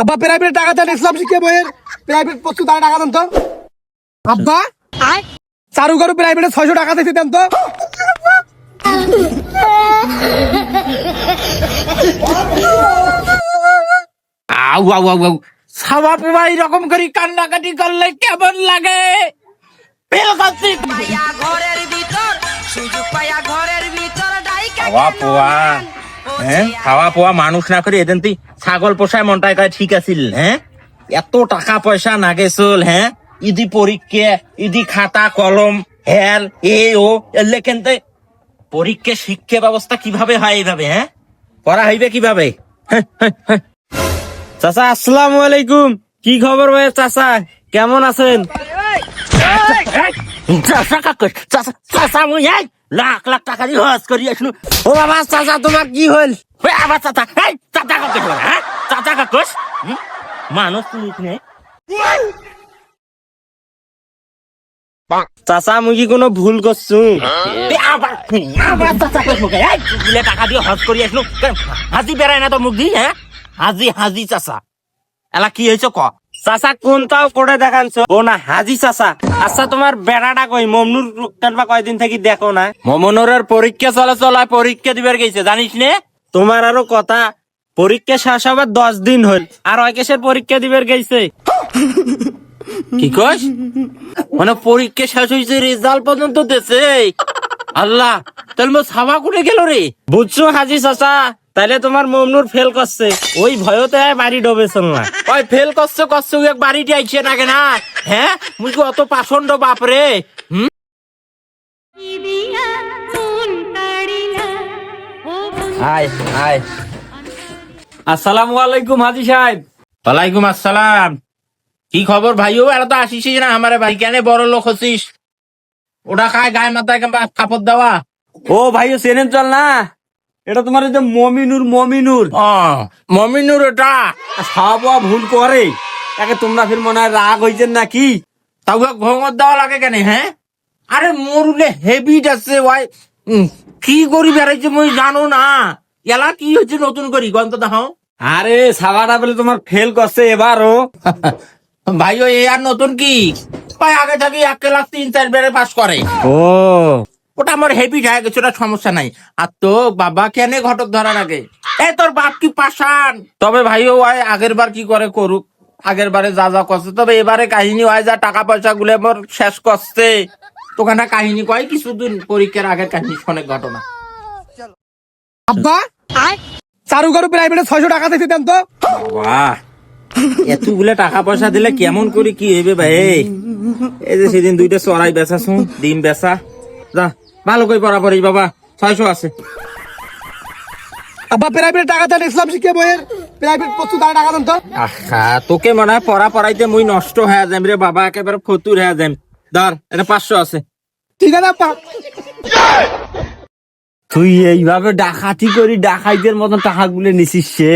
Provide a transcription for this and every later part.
আব্বা প্রাইভেট টাকা দেন ইসলাম শিক্ষা বইয়ের। প্রাইভেট প্রস্তুত আর টাকা দেন তো। আব্বা চারু গারু প্রাইভেটে ছয়শো টাকা দিতে দেন তো। আউ আউ আউ আউ। সাবা পেবা এরকম করে কান্নাকাটি করলে কেমন লাগে? ঘরের ভিতর সুযোগ পায়া ঘরের ভিতর ডাইকা পোয়া। হ্যাঁ? খাওয়া পোয়া মানুষ না করে এদিন তুই ছাগল পোষায় মনটাই কয় ঠিক আছিল হ্যাঁ? এত টাকা পয়সা নাগে চল হ্যাঁ? ইদি পরীক্ষা ইদি খাতা কলম হেল এ ও এলে কেনতে পরীক্ষা শিক্ষা ব্যবস্থা কীভাবে হয় এইভাবে হ্যাঁ? করা হইবে কীভাবে? হ্যাঁ, হ্যাঁ, হ্যাঁ। চাচা আসসালামু আলাইকুম। কি খবর ভাই চাচা? কেমন আছেন? চাষা কাকর চাষা চাষা মুই এই লাখ লাখ টাকা দিয়ে হজ করি আসনু। ও বাবা চাচা তোমার কি হল? ওই আবার চাচা এই চাচা কাকর হ্যাঁ? চাচা কাকর মানুষ তুমি নেই। চাচা মুই কি কোনো ভুল করছু? আবার আবার চাচা মুখে এই দিলে টাকা দিয়ে হজ করি আসনু হাজি বেড়ায় না তো মুখ দি হ্যাঁ? হাজি হাজি চাচা। এলা কি হয়েছে ক? চাচা কোনটাও করে দেখানছ? ও না হাজি চাচা। আচ্ছা তোমার বেড়াটা কই? মমনুর কেনবা কয়দিন থেকে দেখো না। মমনোরের পরীক্ষা চলে চলায় পরীক্ষা দিবার গেছে জানিস নে? তোমার আরও কথা পরীক্ষা শেষ হবার দশ দিন হল আর কেসের পরীক্ষা দিবার গেছে। কি কস? মানে পরীক্ষা শেষ হয়েছে রেজাল্ট পর্যন্ত দেছে। আল্লাহ তাহলে সাবা করে গেল রে? বুঝছ হাজি চাচা? তাইলে তোমার মমনুর ফেল করছে। ওই ভয়তে বাড়ি ডবেছিল না। ওই ফেল করছে করছে এক বাড়িতে আইছে না হ্যাঁ? মুখে অত পাষণ্ড বাপরে হুম? আয় আয় আসসালামু আলাইকুম হাজি সাহেব। ওয়ালাইকুম আসসালাম। কি খবর ভাইও? এরা তো আসিস না আমার ভাই। কেন বড় লোক হচ্ছিস? ওটা খায় গায়ে মাথায় কাপড় দেওয়া। ও ভাইও চেনেন চল না? এটা তোমার যে মমিনুর মমিনুর। মমিনুর ওটা খাওয়া ভুল করে। একে তোমরা ফির মনে হয় রাগ হয়েছেন নাকি? তাও ঘঙর দেওয়া লাগে কেন হ্যাঁ? আরে মরুলে হেবিট আছে ওয়াই। কি করি বেড়াইছে মই জানো না। এলা কি হচ্ছে নতুন করি গন্ত দেখাও। আরে সাবাটা বলে তোমার ফেল করছে এবারও। ভাই ও এ আর নতুন কি? ভাই আগে থাকি এক ক্লাস তিন চার বেড়ে পাস করে। ও। ওটা আমার হেবিট হয়ে গেছে ওটা সমস্যা নাই। আর তো বাবা কেন ঘটক ধরার লাগে এ তোর বাপ কি পাশান তবে ভাই ও আয় আগের বার কি করে করুক? আগের বারে যা যা করছে তবে এবারে কাহিনী হয় যা টাকা পয়সা গুলো মোর শেষ করছে। তোখানে কাহিনী কয় কিছুদিন পরীক্ষার আগের কাহিনী অনেক ঘটনা। আব্বা চারু গারু প্রাইভেটে ছয়শো টাকা দিতে দেন তো। বাহ এতগুলো টাকা পয়সা দিলে কেমন করে কি হইবে ভাই? এই যে সেদিন দুইটা চড়াই বেচাছো ডিম বেচা। যা। ভালো করে পড়াপড়ি বাবা। ছয়শো আছে। আব্বা প্রাইভেট টাকা দেন ইসলাম শিক্ষা বইয়ের। প্রাইভেট প্রস্তুত আর টাকা দেন তো। আহা তোকে মনে হয় পড়া পড়াইতে মুই নষ্ট হয়ে যাম রে বাবা। একেবারে ফতুর হয়ে যাম। ধর এটা পাঁচশো আছে। ঠিক আছে আব্বা। তুই এইভাবে ডাকাতি করি ডাকাইদের মতন টাকা গুলো নিছিস সে।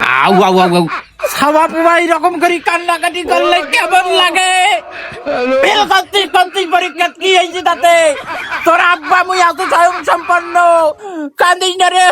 আউ আউ আউ আউ। সাবা পেবা এরকম করে কান্নাকাটি করলে কেমন লাগে? করছিস করছিস পরীক্ষা কি হয়েছে তাতে? তোর আব্বা মুই এত স্বয়ং সম্পন্ন। কান্দিস না রে।